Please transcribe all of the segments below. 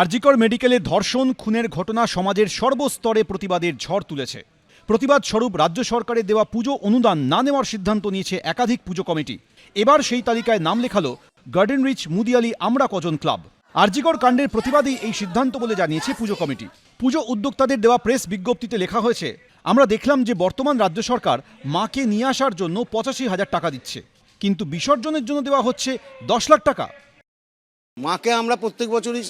আরজিকর মেডিকেলে ধর্ষণ, খুনের ঘটনা সমাজের সর্বস্তরে প্রতিবাদের ঝড় তুলেছে। প্রতিবাদ স্বরূপ রাজ্য সরকারের দেওয়া পুজো অনুদান না নেওয়ার সিদ্ধান্ত নিয়েছে একাধিক পুজো কমিটি। এবার সেই তালিকায় নাম লেখালো গার্ডেন রিচ মুদিয়ালি আমরা কজন ক্লাব। আরজিকর কাণ্ডের প্রতিবাদেই এই সিদ্ধান্ত বলে জানিয়েছে পুজো কমিটি। পুজো উদ্যোক্তাদের দেওয়া প্রেস বিজ্ঞপ্তিতে লেখা হয়েছে, আমরা দেখলাম যে বর্তমান রাজ্য সরকার মাকে নিয়ে আসার জন্য পঁচাশি হাজার টাকা দিচ্ছে, কিন্তু বিসর্জনের জন্য দেওয়া হচ্ছে দশ লাখ টাকা। মাকে আমরা প্রত্যেক বছরই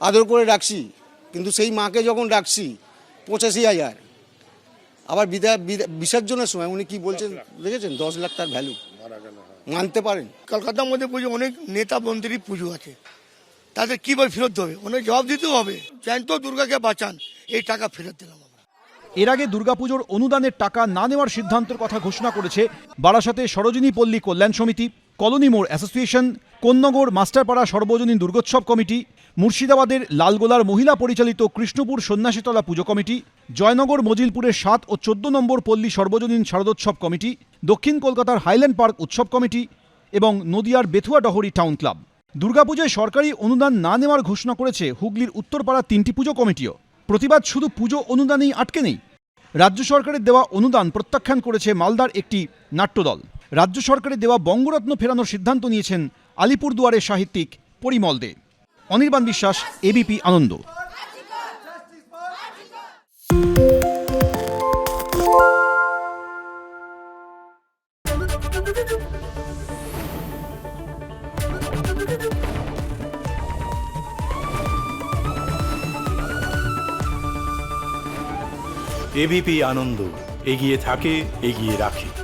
আদর করে রাখছি কিন্তু সেই মাকে যখন রাখছি পঁচাশি হাজার। আবার বিদায় বিদায়- বিসর্জনের সময় উনি কি বলছেন দেখেছেন? দশ লাখ তার ভ্যালু মানতে পারেন। কলকাতার মধ্যে পুজো অনেক নেতা মন্ত্রী পুজো আছে। তাদের কীভাবে ফেরত দেবে? অনেক জবাব দিতেও হবে। জ্যান্ত দুর্গাকে বাঁচান এই টাকা ফেরত দিলাম এর আগে দুর্গাপুজোর অনুদানের টাকা না নেওয়ার সিদ্ধান্তের কথা ঘোষণা করেছে বারাসাতে সরোজিনী পল্লী কল্যাণ সমিতি। কলোনি মোড় অ্যাসোসিয়েশন, কোন্নগর, মাস্টারপাড়া সর্বজনীন দুর্গোৎসব কমিটি, মুর্শিদাবাদের লালগোলার মহিলা পরিচালিত কৃষ্ণপুর সন্ন্যাসীতলা পুজো কমিটি, জয়নগর, মজিলপুরের সাত ও চোদ্দ নম্বর পল্লী সর্বজনীন শারদোৎসব কমিটি, দক্ষিণ কলকাতার হাইল্যান্ড পার্ক উৎসব কমিটি এবং নদিয়ার বেথুয়া ডহরি টাউন ক্লাব। দুর্গাপুজোয় সরকারি অনুদান না নেওয়ার ঘোষণা করেছে হুগলির উত্তরপাড়ার তিনটি পুজো কমিটিও। প্রতিবাদ শুধু পুজো অনুদানেই আটকে নেই। রাজ্য সরকারের দেওয়া অনুদান প্রত্যাখ্যান করেছে মালদার একটি নাট্যদল। রাজ্য সরকারের দেওয়া বঙ্গরত্ন ফেরানোর সিদ্ধান্ত নিয়েছেন আলিপুরদুয়ারের সাহিত্যিক পরিমল দে। অনির্বাণ বিশ্বাস এবিপি আনন্দ। এবিপি আনন্দ, এগিয়ে থাকে, এগিয়ে রাখে।